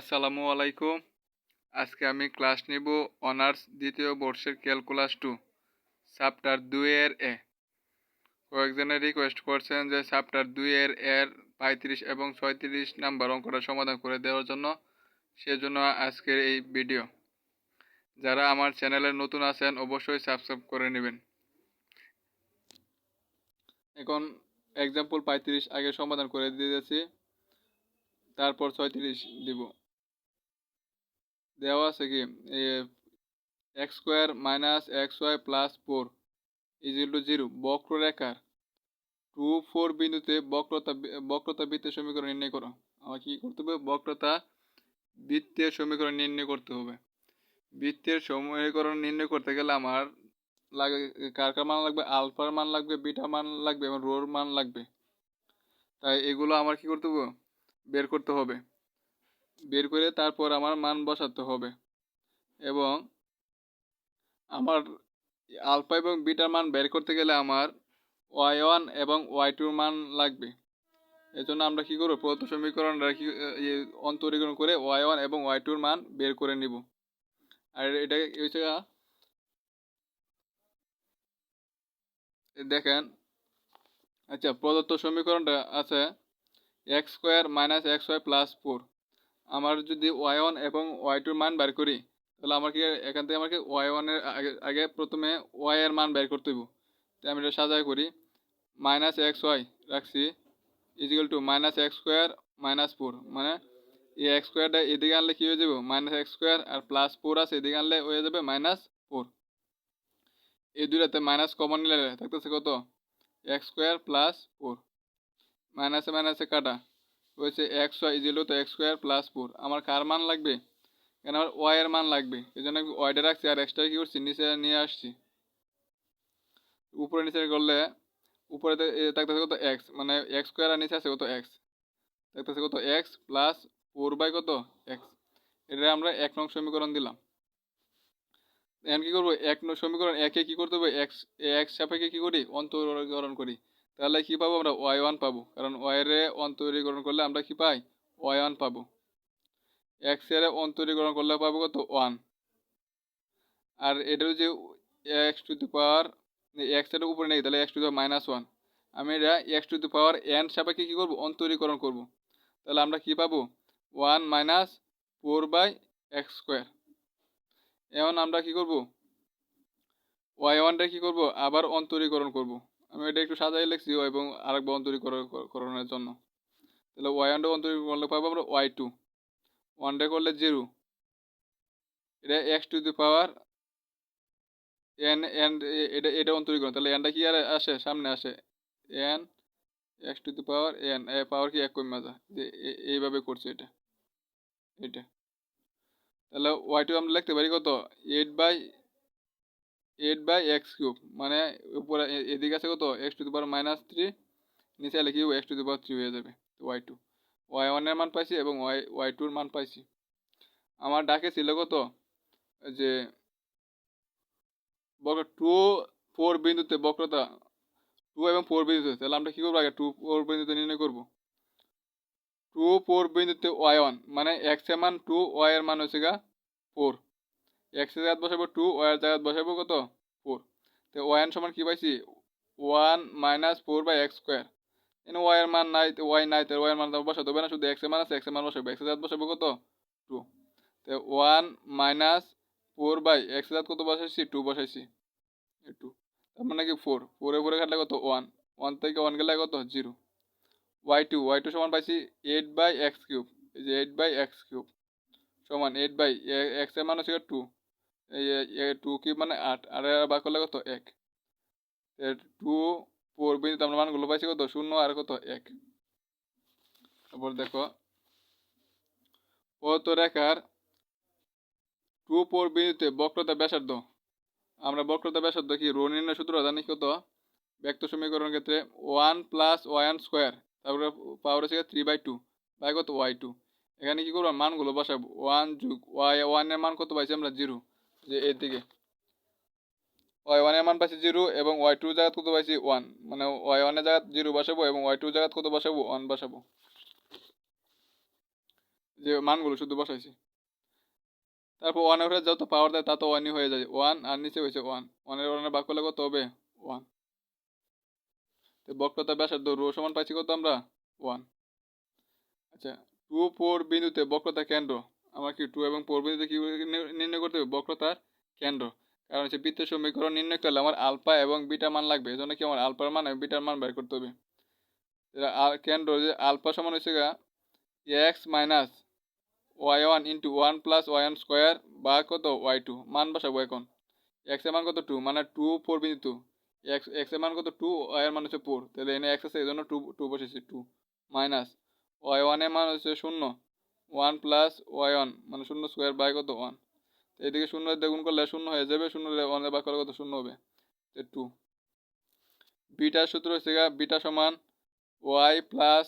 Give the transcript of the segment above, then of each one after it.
আসসালামু আলাইকুম। আজকে আমি ক্লাস নিব অনার্স দ্বিতীয় বর্ষের ক্যালকুলাস টু, চ্যাপ্টার দুইয়ের এ। কয়েকজনে রিকোয়েস্ট করছেন যে চ্যাপ্টার দুইয়ের এর পঁয়ত্রিশ এবং ছয়ত্রিশ নাম্বার অঙ্কটা সমাধান করে দেওয়ার জন্য, সেজন্য আজকের এই ভিডিও যারা আমার চ্যানেলে নতুন আছেন, অবশ্যই সাবস্ক্রাইব করে নেবেন। এখন এক্সাম্পল পঁয়ত্রিশ আগে সমাধান করে দিয়েছি তারপর ছয়ত্রিশ দিব। দেওয়া আছে কি? X square minus x y plus four equal to zero বক্ররেখার টু ফোর বিন্দুতে বক্রতা বক্রতা বৃত্তের সমীকরণ নির্ণয় করো। আমার কী করতে হবে? বক্রতা বৃত্তের সমীকরণ নির্ণয় করতে হবে। বৃত্তের সমীকরণ নির্ণয় করতে গেলে আমার লাগে, কার কার মান লাগবে? আলফার মান লাগবে, বিটা মান লাগবে এবং রোর মান লাগবে। তাই এগুলো আমার কি করতে হবে? বের করতে হবে। বের করে তারপর আমার মান বসাতে হবে। এবং আমার আলফা এবং বিটার মান বের করতে গেলে আমার ওয়াই ওয়ান এবং ওয়াই টুর মান লাগবে। এজন্য আমরা কি করব? প্রদত্ত সমীকরণ রাখি অন্তরীকরণ করে ওয়াই ওয়ান এবং ওয়াই টুর মান বের করে নিব। আর এটা হচ্ছে? দেখেন আচ্ছা প্রদত্ত সমীকরণটা আছে x square minus x y plus four আমার যদি ওয়াই ওয়ান এবং ওয়াই টুর মান বের করি, তাহলে আমার আমাকে এখান থেকে আমাকে ওয়াই ওয়ানের আগে আগে প্রথমে ওয়াই এর মান বের করতে হইব। তো আমি এটা সাজাই করি। মাইনাস এক্স ওয়াই রাখছি। Equal to minus x square minus four মানে এই এক্স স্কোয়ারটা এদিকে আনলে কী হয়ে যাবে? মাইনাস এক্স স্কোয়ার আর প্লাস ফোর আছে, এদিকে আনলে হয়ে যাবে মাইনাস ফোর এই দুইটাতে মাইনাস কমন নিলে থাকতেছে কত? এক্স স্কোয়ার প্লাস ফোর মাইনাসে মাইনাসে কাটা। হয়েছে এক্স ওয়াই ইজিলো তো এক্স স্কোয়ার প্লাস ফোর আমার কার মান লাগবে? কেন আমার ওয়াই এর মান লাগবে? এই জন্য আমি ওয়াইটা রাখছি আর এক্সট্রা কী করছি? নিচে নিয়ে আসছি। উপরে নিচে করলে উপরে থাকতেছে কত এক্স মানে এক্স স্কোয়ার আর নিচে আছে কত এক্স থাকতেছে কত এক্স প্লাস ফোর বাই কত এক্স এটা আমরা এক নং সমীকরণ দিলাম। এখন কী করব? এক নং সমীকরণ একে কী করতে হবে? এক্স এক্স সাপেক্ষে কী করি? অন্তরীকরণ করি। তাহলে কী পাবো আমরা? ওয়াই ওয়ান পাবো। কারণ ওয়াইরে অন্তরীকরণ করলে আমরা কী পাই? ওয়াই ওয়ান পাবো। এক্সের অন্তরীকরণ করলে পাবো কত? ওয়ান আর এটার যে এক্স টু দি পাওয়ার এক্সের উপরে নেই, তাহলে x to the minus one আমি এটা x to the power n সাপেক্ষে কী করব? অন্তরীকরণ করব। তাহলে আমরা কী পাবো? One minus four by x square এখন আমরা কী করব? ওয়াই ওয়ানটা কী করব? আবার অন্তরীকরণ করব। আমি এটা একটু সাজাই লিখছি এবং আরেকবার অন্তরীকরণের জন্য। তাহলে ওয়াই ওয়ানটা অন্তরীকরণ করলে পাবো আমরা ওয়াই টু ওয়ানটা করলে জিরো এটা x to the power n n এটা এটা অন্তরীকরণ তাহলে এনটা কি আর আসে? সামনে আসে। N x to the power n A power কি এক কমে যা যে এইভাবে করছে এটা। এটা তাহলে ওয়াই টু আমরা লিখতে পারি কত? Eight by eight by x cube মানে উপরে এদিকে আছে কত? X to the power minus three নিচে কি x to the power three হয়ে যাবে ওয়াই টু ওয়াই ওয়ানের মান পাইছি এবং ওয়াই ওয়াই টুর মান পাইছি। আমার ডাকে ছিল কত? যে বক্র টু ফোর বিন্দুতে বক্রতা টু এবং ফোর বিন্দুতে, তাহলে আমরা কী করব আগে? টু ফোর বিন্দুতে নির্ণয় করব। টু ফোর বিন্দুতে ওয়াই ওয়ান মানে এক্সের মান টু ওয়াই এর মান হচ্ছে গা ফোর এক্সের জায়গাত বসাবো টু, ওয়াই এর জায়গাত বসাবো কত? ফোর। তো ওয়াই এন সমান কী পাইছি? One minus four by x square. এনে ওয়াই এর মান নাই ওয়াই নাই, তো ওয়াই এর মান বসাতে হবে না, শুধু এক্সের মান আছে, এক্সের মান বসাবো এক্সের জায়গাত বসাবো কত? টু। তো one minus four by x জায়গাত কত বসাইছি? টু বসাইছি। টু। তার মানে কি ফোর? ফোরে ফোরে কাটলে কত? ওয়ান। ওয়ান থেকে ওয়ান গেলে কত? Zero. Y two y two সমান পাইছি এইট বাই এক্স কিউব। এই যে এইট বাই এক্স কিউব। সমান এইট বাই এক্সের মান হচ্ছে টু। টু কিউব মানে আট আর বা করলে কত? এক। টু ফোর বিন্দুতে আমরা মানগুলো পাইছি কত? শূন্য আর কত? এক। তারপর দেখো পত রেখার টু ফোর বিন্দুতে বক্রতা ব্যাসার্ধ? আমরা বক্রতা ব্যাসার্ধ কি? রো নির্ণয় সূত্র জানি কত? ব্যক্ত সমীকরণের ক্ষেত্রে ওয়ান প্লাস ওয়ান স্কোয়ার তারপরে পাওয়ার হচ্ছে থ্রি বাই টু বাই কত? ওয়াই টু এখানে কী করব? মানগুলো বসাবো। ওয়ান যুগ ওয়াই ওয়ানের মান কত পাইছি আমরা? জিরো যে এর দিকে ওয়াই ওয়ানের মান পাইছি জিরো এবং ওয়াই টু জায়গা কত পাইছি ওয়ান মানে ওয়াই ওয়ানের জায়গা জিরো বসাবো এবং ওয়াই টু জায়গা কত বসাবো? ওয়ান বসাবো। যে মানগুলো শুধু বসাইছি। তারপর ওয়ানের উপরে যত পাওয়ার দেয় তা তো ওয়ানই হয়ে যায়। ওয়ান আর নিচে হয়েছে ওয়ান ওয়ানের ওয়ানের বাক্য কত হবে? ওয়ান বক্রতা ব্যাসার্ধ রো সমান পাইছি কত আমরা? ওয়ান আচ্ছা টু ফোর বিন্দুতে বক্রতা কেন্দ্র? আমার কি টু এবং ফোর বিন্দুতে কি নির্ণয় করতে হবে। বক্রতার কেন্দ্র। কারণ হচ্ছে বৃত্তের সমীকরণ নির্ণয় করলে আমার আলফা এবং বিটা মান লাগবে। এই জন্য কি আমার আলফার মান এবং বিটার মান বের করতে হবে। কেন্দ্র যে আলফা সমান হচ্ছে x minus y one into one plus y one square বা কত? Y two. মান বসাবো এখন। এক্সের মান কত? টু। মানে টু ফোর বিন্দু টু। এক্স এক্সের মান কত? টু, ওয়াই এর মান হচ্ছে ফোর। তাহলে এনে এক্স আছে এই জন্য টু টু বসেছি টু মাইনাস ওয়াই ওয়ানের মান হচ্ছে শূন্য। ওয়ান প্লাস ওয়াই ওয়ান মানে শূন্য স্কোয়ার বাই কত ওয়ান? এদিকে শূন্য দেখুন করলে শূন্য হয়ে যাবে, শূন্য ওয়ান বাই করলে কত শূন্য হবে? টু বিটার সূত্র হচ্ছে বিটা সমান y plus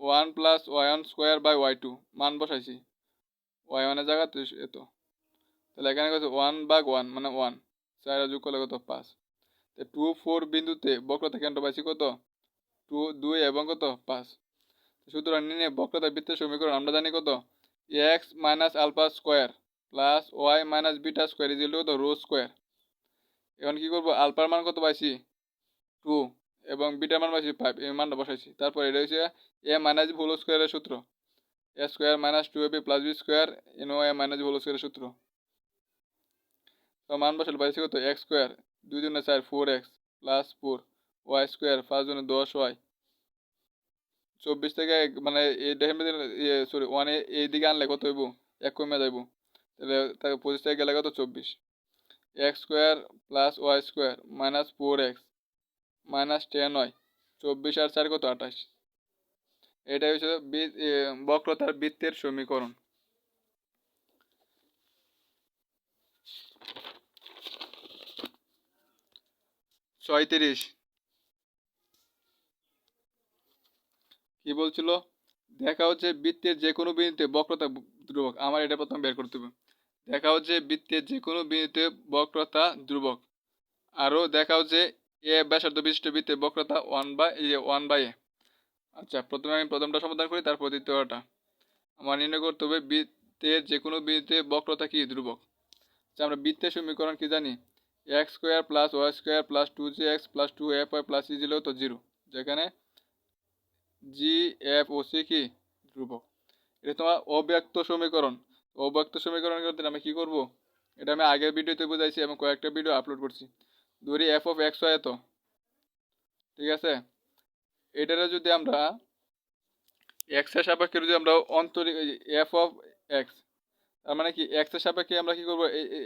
one plus y one square by y two, মান বসাইছি। ওয়াই ওয়ানের জায়গাতে এত। তাহলে এখানে কত ওয়ান বাগ ওয়ান মানে ওয়ান, চার যোগ করলে কত পাঁচ। তো টু ফোর বিন্দুতে বক্রতা কেন্দ্র পাইছি কত? টু দুই এবং কত? পাঁচ। সুতরাং নিয়ে বক্রতা বৃত্তের সমীকরণ আমরা জানি কত? X minus alpha square plus y minus beta square equal কত? রো স্কোয়ার এখন কী করব? আলফার মান কত পাইছি? টু এবং বিটার মান পাইছি ফাইভ এই মানটা বসাইছি। তারপর এটা হচ্ছে এ মাইনাস হোল স্কোয়ারের সূত্র। A square minus two a b plus b square and a minus whole স্কোয়ারের সূত্র। তো মান বসালে পাইছি কত? এক্স স্কোয়ার দুই জনে চার four x plus four y square পাঁচ জনে দশ ওয়াই চব্বিশ থেকে মানে এই দেখেন ইয়ে সরি ওয়ানে এই দিকে আনলে কত হইব? এক কমে যাইব। তাহলে তাকে পঁচিশ থেকে গেলে কত? চব্বিশ। X square plus y square minus four x minus ten y চব্বিশ আর চার কত? আঠাশ। এটা হচ্ছে বক্রতার বৃত্তের সমীকরণ। ছয়ত্রিশ। কি বলছিল? দেখা হচ্ছে বৃত্তের যে কোনো বিন্দুতে বক্রতা ধ্রুবক। আমার এটা প্রথম বের করতে হবে। দেখা হচ্ছে বৃত্তের যে কোনো বিন্দুতে বক্রতা ধ্রুবক। আরও দেখা হচ্ছে এ ব্যাসার্ধ বিশিষ্ট বৃত্তের বক্রতা one by one by a. আচ্ছা প্রথমে আমি প্রথমটা সমাধান করি, তারপর দ্বিতীয়টা। আমার নির্ণয় করতে হবে বৃত্তের যে কোনো বৃত্তে বক্রতা কি ধ্রুবক। আচ্ছা আমরা বৃত্তের সমীকরণ কি জানি? X square plus y square plus two g x plus two f y plus e zero তো জিরো। যেখানে জি, এফ ও সি কি? ধ্রুবক। এটা তোমার অব্যক্ত সমীকরণ। অব্যক্ত সমীকরণ করতে আমি কি করব? এটা আমি আগের ভিডিওতে বুঝাইছি এবং কয়েকটা ভিডিও আপলোড করছি। ধরি এফ অফ এক্স এত। ঠিক আছে? এটারে যদি আমরা এক্সের সাপেক্ষে যদি আমরা অন্তরিক এফ অফ এক্স, তার মানে কি? এক্সের সাপেক্ষে আমরা কি করব?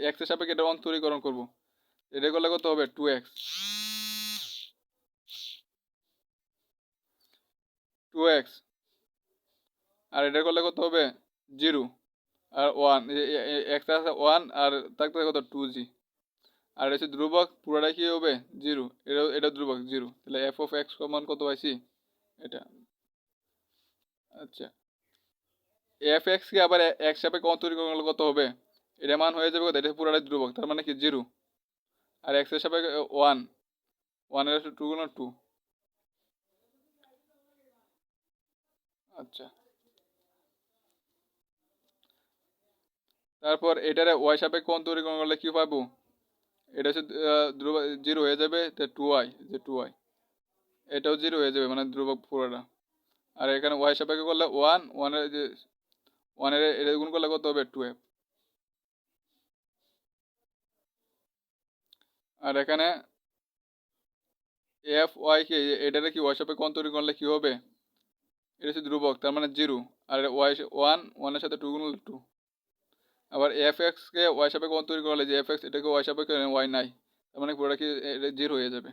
এক্সের সাপেক্ষে এটা অন্তরীকরণ করব। এটা করলে কত হবে? Two x. টু এক্স আর এটা করলে কত হবে? জিরো আর ওয়ান এক্স আছে ওয়ান আর থাকতে কত? টু জি আর হচ্ছে ধ্রুবক, পুরোটাই কী হবে? জিরো এটা এটা ধ্রুবক জিরো তাহলে এফ অফ এক্স মান কত পাইছি? এটা। আচ্ছা। এফ এক্সকে আবার এক সাপেক্ষে অন্তরীকরণ কত হবে? এটা মান হয়ে যাবে কত? এটা পুরোটাই ধ্রুবক, তার মানে কি জিরো আর এক্সের সাপেক্ষে ওয়ান ওয়ানের টু গুণ টু আচ্ছা। তারপর এটারে ওয়াই সাপেক্ষে অন্তরীকরণ করলে কী পাবো? এটা হচ্ছে ধ্রুব জিরো হয়ে যাবে টু ওয়াই যে টু ওয়াই এটাও জিরো হয়ে যাবে মানে ধ্রুবক পুরোটা। আর এখানে ওয়াই সাপেক্ষে করলে ওয়ান ওয়ানের যে ওয়ানের এটা গুণ করলে কত হবে? টু এফ আর এখানে এফ ওয়াই কে, এটারে কি ওয়াই সাপেক্ষে অন্তরীকরণ করলে কী হবে? এটা হচ্ছে ধ্রুবক, তার মানে জিরো। আর ওয়াই ওয়ান ওয়ানের সাথে টু গুণ টু আবার এফ এক্সকে ওয়াই সাপেক্ষে তৈরি করলে যে এফ এক্স এটাকে ওয়াই সাপেক্ষে ওয়াই নাই। তার মানে পুরোটা কি জিরো হয়ে যাবে।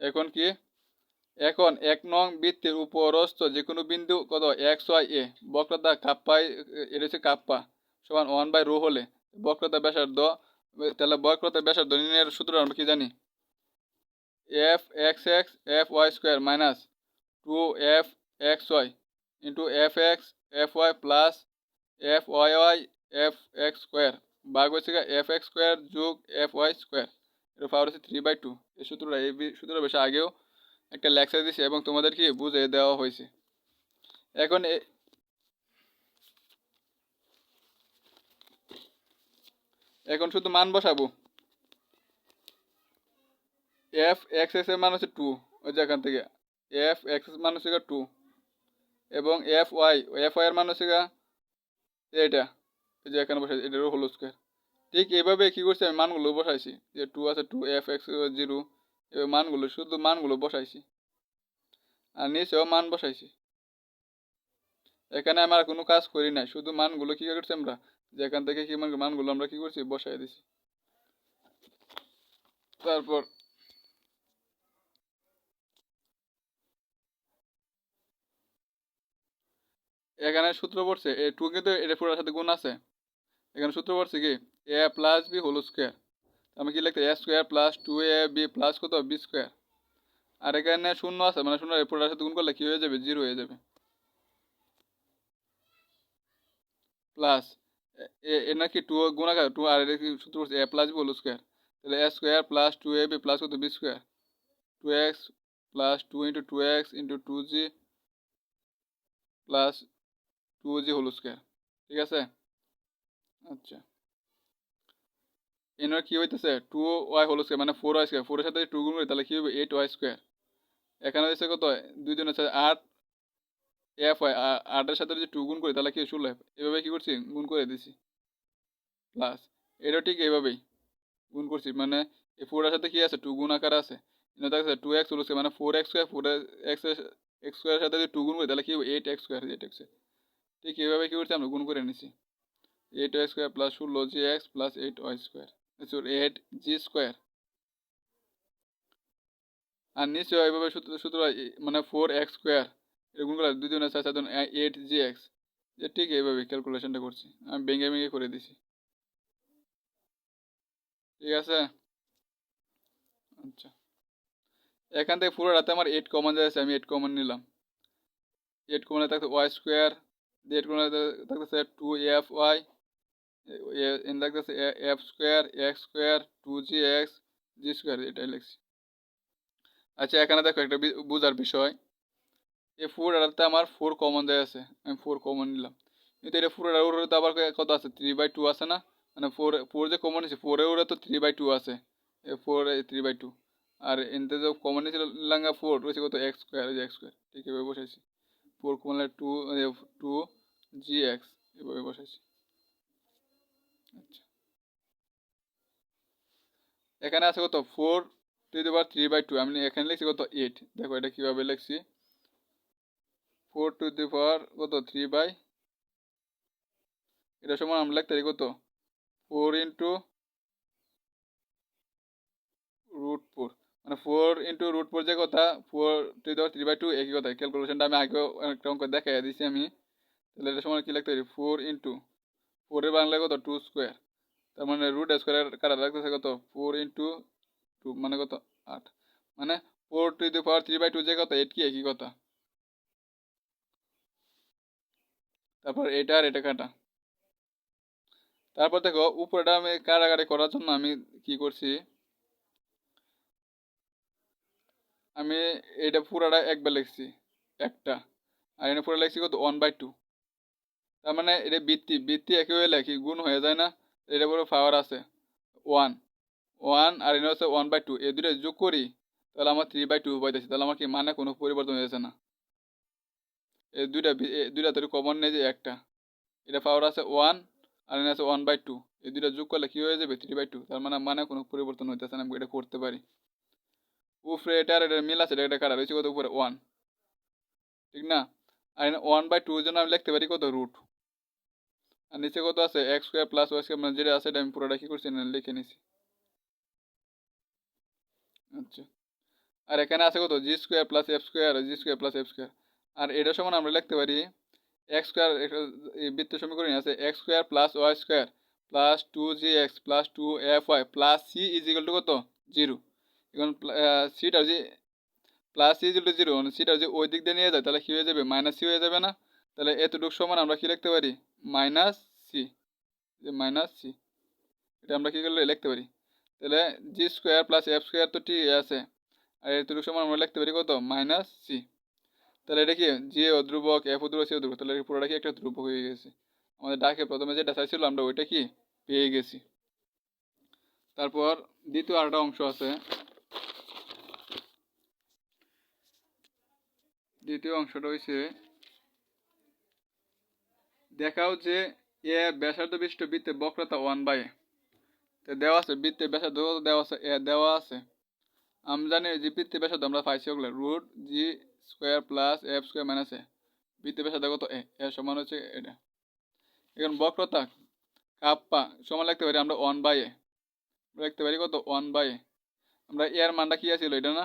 এখন কি? এখন এক নং বৃত্তের উপরস্থ যে কোনো বিন্দু কত? এক্স ওয়াই এ বক্রতা কাপ্পাই এটা হচ্ছে কাপ্পা সমান ওয়ান বাই রো হলে। বক্রতা ব্যাসার্ধ, তাহলে বক্রতা ব্যাসার্ধ নির্ণয়ের সূত্র আমরা কি জানি? F x x f y square minus two f x y into f x f y plus f y y f x square ভাগ হচ্ছে এফ এক্স স্কোয়ার যোগ এফ ওয়াই স্কোয়ার এর পাওয়ার হচ্ছে থ্রি বাই টু এই সূত্রটা এই সূত্রটা বেশি আগেও একটা লেকচার দিছি এবং তোমাদেরকে বুঝিয়ে দেওয়া হয়েছে। এখন এখন শুধু মান বসাবো। এফ এক্স এস এর মান হচ্ছে টু ওই যে এখান থেকে। এফ এক্সের মান হচ্ছে টু এবং এফ ওয়াই এফ ওয়াই এর মান হচ্ছে এইটা। এই যে এখানে বসাইছি, এটারও হলো স্কোয়ার ঠিক এইভাবে কী করছি আমি? মানগুলো বসাইছি। যে টু আছে টু এফ এক্স জিরো এবার মানগুলো, শুধু মানগুলো বসাইছি। আর নিচেও মান বসাইছি। এখানে আমার কোনো কাজ করি নাই। শুধু মানগুলো কী করছি আমরা? যে এখান থেকে কি মান মানগুলো আমরা কী করছি? বসাই দিছি। তারপর এখানে সূত্র পড়ছে, এ টু কিন্তু এটা পুরোর সাথে গুণ আছে। এখানে সূত্র পড়ছে কি? A plus b whole square আমি কি লিখতে a square plus two a b plus কত? বি স্কোয়ার আর এখানে শূন্য আছে মানে শূন্য পুরোটার সাথে গুণ করলে কি হয়ে যাবে? জিরো হয়ে যাবে। প্লাস এ নাকি টু গুণ গুণাকার টু আর এটা কি সূত্র পড়ছে? A plus b whole square তাহলে a square plus two a b plus কত? B square two x plus two into two x into two g plus two g whole square, ঠিক আছে? আচ্ছা। এনার কি হইতেছে? টু ওয়াই হোল স্কোয়ার মানে four y square, ফোরের সাথে টু গুণ করি, তাহলে কি হবে এইট ওয়াই স্কোয়ার। এখানে হচ্ছে কত? দুই দিন হচ্ছে আট, এফ ওয়াই আটের সাথে যদি টু গুণ করি, তাহলে কি ষোলো এভাবে কি করছি? গুণ করে দিছি। প্লাস এটাও ঠিক এইভাবেই গুণ করছি। মানে এই ফোরের সাথে কি আছে? টু গুণ আকার আছে। এখানে থাকছে টু এক্স হোল স্কোয়ার মানে four x square four x x স্কোয়ারের সাথে যদি টু গুণ করি, তাহলে কি হবে eight x square eight x ঠিক এইভাবে কি করছি? আমরা গুণ করে নিছি। এইট ওয়াই স্কোয়ার প্লাস ষোলো g x plus eight y square eight g square আর নিচে এইভাবে সূত্র সূত্র মানে ফোর এক্স স্কোয়ার এরকম করে দুই জনের চার চারজন এইট জি এক্স যে ঠিক এইভাবে ক্যালকুলেশনটা করছি। আমি ভেঙে ভেঙে করে দিছি। ঠিক আছে? আচ্ছা। এখান থেকে পুরো রাতে আমার এইট কমন যাচ্ছে আমি এইট কমন নিলাম। এইট কমনে থাকছে ওয়াই স্কোয়ার এইট কমনে থাকতেছে টু এফ ওয়াই এন থাকতেছে f square x square two g x g square এটাই লিখছি। আচ্ছা এখানে দেখো একটা বোঝার বিষয়। এই ফোর আড়াতে আমার ফোর কমন দেয় আছে। আমি ফোর কমন নিলাম। কিন্তু এটা ফোর আড়ার তো আবার কত আছে? থ্রি বাই টু আছে না? মানে ফোর ফোর যে কমন নিয়েছে ফোরের ওরা তো থ্রি বাই টু আছে। ফোর থ্রি বাই টু আর এনতে যে কমন নিয়েছিল লাঙ্গা ফোর রয়েছে কত? এক্স স্কোয়ার এক্স স্কোয়ার ঠিক এভাবে বসাইছি। Four common two two g x এভাবে বসাইছি। আচ্ছা। এখানে আছে কত? Four to the power three by two আমি এখানে লিখছি কত? এইট দেখো এটা কীভাবে লিখছি? ফোর টু দি পাওয়ার কত? থ্রি বাই এটা সময় আমরা লিখতে কত? ফোর ইন্টু রুট ফোর মানে ফোর ইন্টু রুট ফোর যে কথা four to the three by two একই কথা। ক্যালকুলেশনটা আমি আগেও একটা অঙ্ক দেখাই দিয়েছি আমি। তাহলে এটা সময় কী লিখতে পারি ফোর ইন্টু ফোরের বাংলা কত? টু স্কোয়ার তার মানে রুট স্কোয়ার কাটা লাগতেছে কত? ফোর ইন্টু টু মানে কত? আট। মানে four to the power three by two যে কথা এইট কি একই কথা? তারপর এটা আর এটা কাটা। তারপর দেখো, উপরেটা আমি কাটাকাটি করার জন্য আমি কি করছি? আমি এটা পুরাটা একবার লিখছি। একটা। আর এটা পুরো লিখছি কত? ওয়ান বাই টু তার মানে এটা বৃত্তি বৃত্তি হয়ে লেখি, গুণ হয়ে যায় না, এটা পুরো পাওয়ার আছে। ওয়ান ওয়ান আর এটা হচ্ছে ওয়ান বাই টু এই দুটো যোগ করি, তাহলে আমার থ্রি বাই টু পাইতেছি তাহলে আমার কি মানে কোনো পরিবর্তন হয়েছে না? এই দুইটা দুইটা তৈরি কমন নেই যে একটা। এটা পাওয়ার আছে ওয়ান আর এটা আছে ওয়ান বাই টু এই দুইটা যোগ করলে কী হয়ে যাবে? থ্রি বাই টু তার মানে মানে কোনো পরিবর্তন হইতেছে না, আমি এটা করতে পারি। উপরে এটা আর এটা মিল আছে, এটা এটা কাটা রয়েছে কত উপরে? ওয়ান ঠিক না? আর ওয়ান বাই টু জন্য আমি লিখতে পারি কত? রুট আর নিচে কত আছে? X square plus Y square মানে যেটা আছে এটা আমি পুরোটা কী করছি না লিখে নিছি। আচ্ছা। আর এখানে আছে কত? G square plus F square G square plus F square আর এটা সমান আমরা লিখতে পারি এক্স স্কোয়ার বৃত্ত সমীকরণ আছে X square plus Y square plus two G X plus two F Y plus C is equal to কত? জিরো এখন সিটা যে plus C is to zero সিটা যদি ওই দিক দিয়ে নিয়ে যায়, তাহলে কী হয়ে যাবে? মাইনাস সি হয়ে যাবে না। তাহলে এতটুকু সমান আমরা কী লিখতে পারি? মাইনাস সি যে মাইনাস সি এটা আমরা কী করলে লিখতে পারি? তাহলে G square plus F square তো ঠিক আছে, আর এতটুকু সমান আমরা লিখতে পারি কত? মাইনাস সি তাহলে এটা কি? জি ও ধ্রুবক এফ ও ধ্রুবক সি ও ধ্রুবক তাহলে পুরোটা কি একটা ধ্রুবক হয়ে গেছে। আমাদের ডাকে প্রথমে যেটা চাইছিল আমরা ওইটা কি? পেয়ে গেছি। তারপর দ্বিতীয় আরেকটা অংশ আছে। দ্বিতীয় অংশটা হয়েছে দেখাও যে এ ব্যাসার্ধ বিশিষ্ট বৃত্তের বক্রতা ওয়ান বাই তো দেওয়া আছে বৃত্তের ব্যাসার্ধ দেওয়া আছে? এ দেওয়া আছে। আমরা জানি যে বৃত্তের ব্যাসার্ধ আমরা পাইছি ওগুলো root G square plus F square minus এ বৃত্তের ব্যাসার্ধ কত? এ এ সমান হচ্ছে এটা। এখন বক্রতা, কাপ্পা, সমান লিখতে পারি আমরা ওয়ান বাই এ। লিখতে পারি কত? One by A. আমরা এর মানটা কি আছিল, এটা না?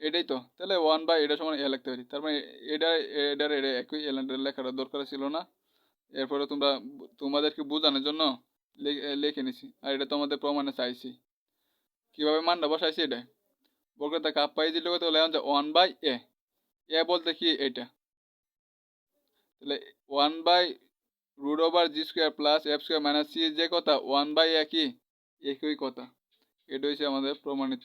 এটাই তো। তাহলে ওয়ান বাই এটা সমান এ লিখতে পারি। তার মানে এটা, এটার, এটা একই এলেন্টের লেখাটা দরকার ছিল না। এরপরে তোমরা তোমাদেরকে বোঝানোর জন্য লিখে নিছি। আর এটা তোমাদের প্রমাণে চাইছি। কীভাবে মানটা বসাইছি এটা? বক্রতা কাপ পাই দিলে বলে যে ওয়ান বাই এ এ বলতে কি এটা? তাহলে one by root over G square plus F square minus C যে কথা ওয়ান বাই একই একই কথা। এটা হচ্ছে আমাদের প্রমাণিত।